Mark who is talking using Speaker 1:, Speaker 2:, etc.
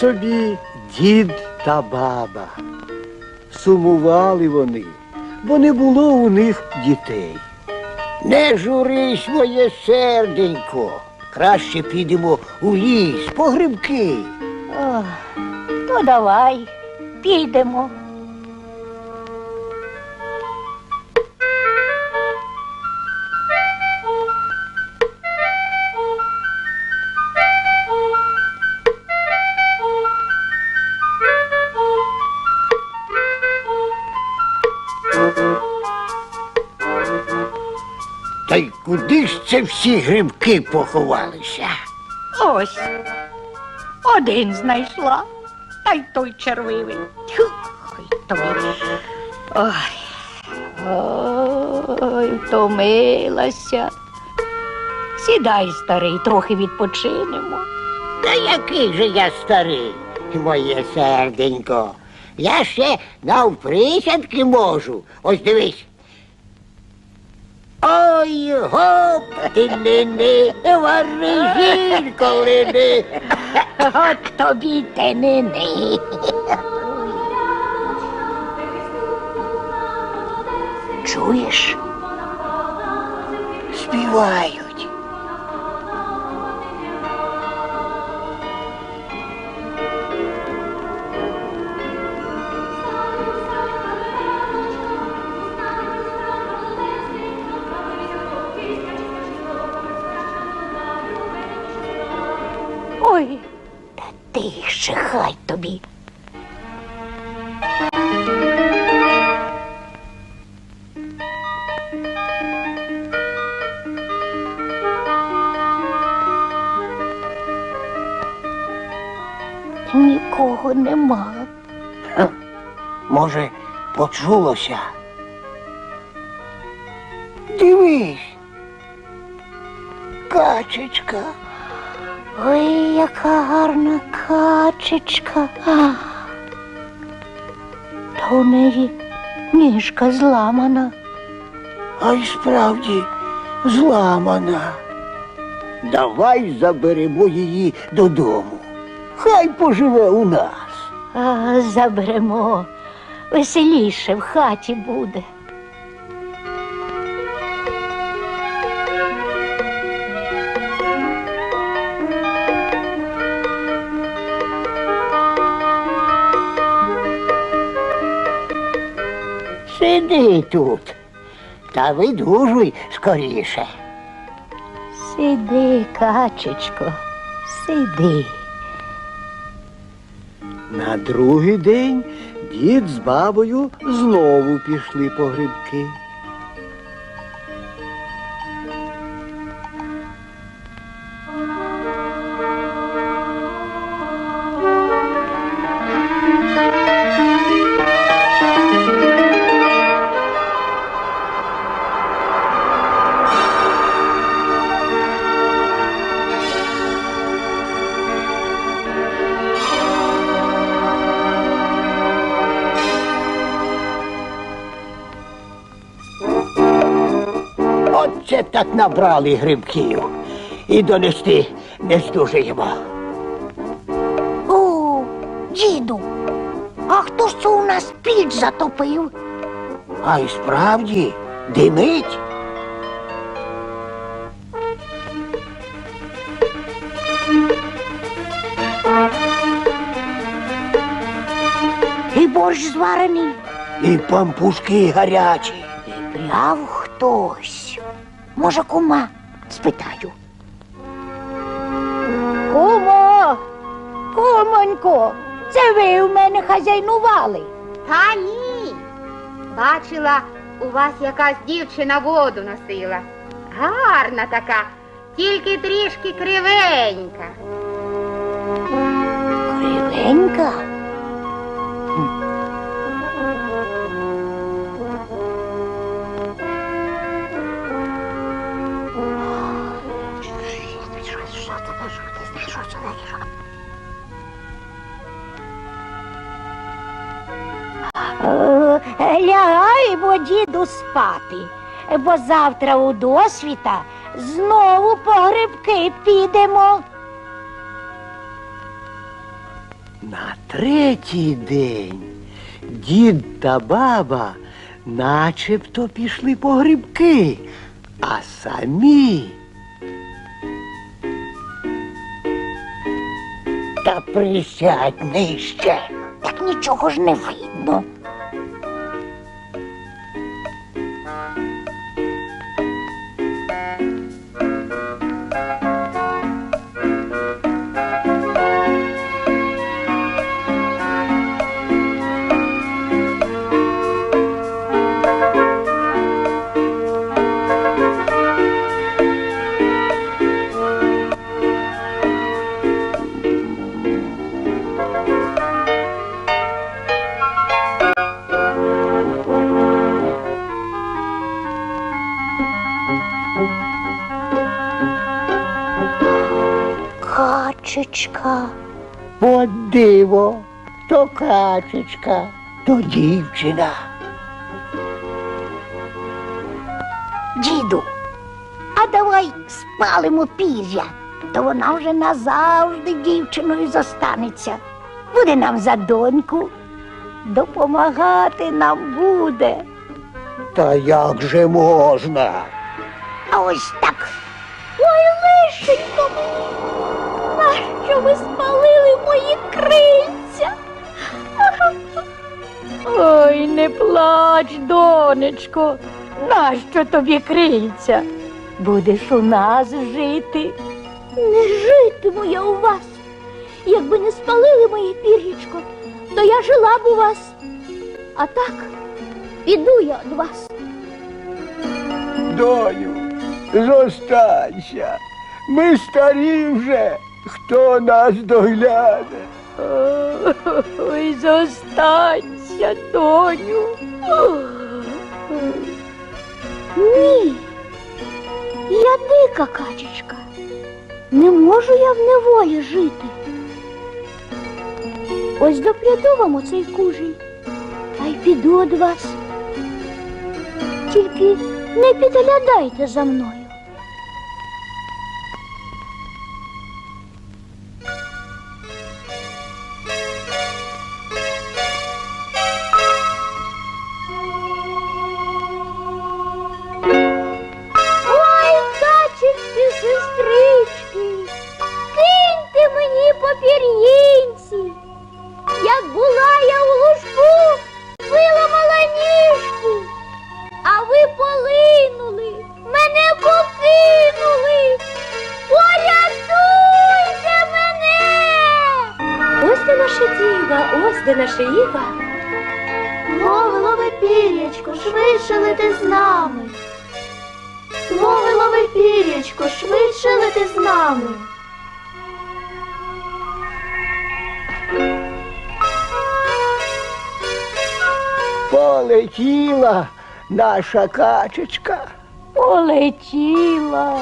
Speaker 1: собі дід та баба. Сумували вони, бо не було у них дітей. Не журись, моє серденько. Краще підемо у ліс по грибки.
Speaker 2: Ох, ну давай, підемо.
Speaker 1: Це всі грибки поховалися?
Speaker 2: Ось. Один знайшла, та й той червивий. Тьху, ой, тобі. Ой. Ой, втомилася. Сідай, старий, трохи відпочинемо.
Speaker 1: Та який же я старий, моє серденько. Я ще навприсядки можу. Ось дивись. Ой, гоп, ти не не, вари коли не.
Speaker 2: От тобі те не не. Чуєш?
Speaker 1: Співають.
Speaker 2: Тише, хай тобі. Нікого нема.
Speaker 1: Може, почулося. Дивись. Качечка.
Speaker 2: Ой, яка гарна качечка. А, Та у неї ніжка зламана.
Speaker 1: А й справді зламана. Давай заберемо її додому. Хай поживе у нас.
Speaker 2: А, заберемо. Веселіше в хаті буде.
Speaker 1: Сиди тут та видужуй скоріше.
Speaker 2: Сиди, качечко, сиди.
Speaker 1: На другий день дід з бабою знову пішли по грибки. Так набрали грибків. І донести не здужуємо.
Speaker 2: О, діду, а хто ж це у нас піч затопив?
Speaker 1: А й справді димить.
Speaker 2: І борщ зварений.
Speaker 1: І пампушки гарячі.
Speaker 2: І пряв хтось. Може, кума? Спитаю. Кумо, кумонько, це ви у мене хазяйнували.
Speaker 3: Та ні. Бачила, у вас якась дівчина воду носила. Гарна така, тільки трішки кривенька.
Speaker 2: Кривенька. Е, діду, спати, бо завтра у досвіта знову по грибки підемо.
Speaker 1: На третій день дід та баба начебто пішли по грибки, а самі. Та присядь нижче.
Speaker 2: Так нічого ж не видно. Качечка.
Speaker 1: От диво, то качечка, то дівчина.
Speaker 2: Діду, а давай спалимо пір'я, то вона вже назавжди дівчиною зостанеться. Буде нам за доньку, допомагати нам буде.
Speaker 1: Та як же можна?
Speaker 2: А ось так. Ой, лишенько мені, нащо ви спалили мої крильця? Ой, не плач, донечко, нащо тобі крильця? Будеш у нас жити. Не житиму я у вас. Якби не спалили моє пір'ячко, то я жила б у вас. А так, піду я від вас.
Speaker 1: Доню, зостанься. Ми старі вже. Хто нас догляне?
Speaker 2: Ой, зостанься, доню. Ні, я дика качечка. Не можу я в неволі жити. Ось допряду вам оцей кужель, та й піду від вас. Тільки не підглядайте за мною. Лети з нами.
Speaker 4: Лови, лови пір'ячко, швидше лети з нами.
Speaker 1: Полетіла наша качечка.
Speaker 2: Полетіла.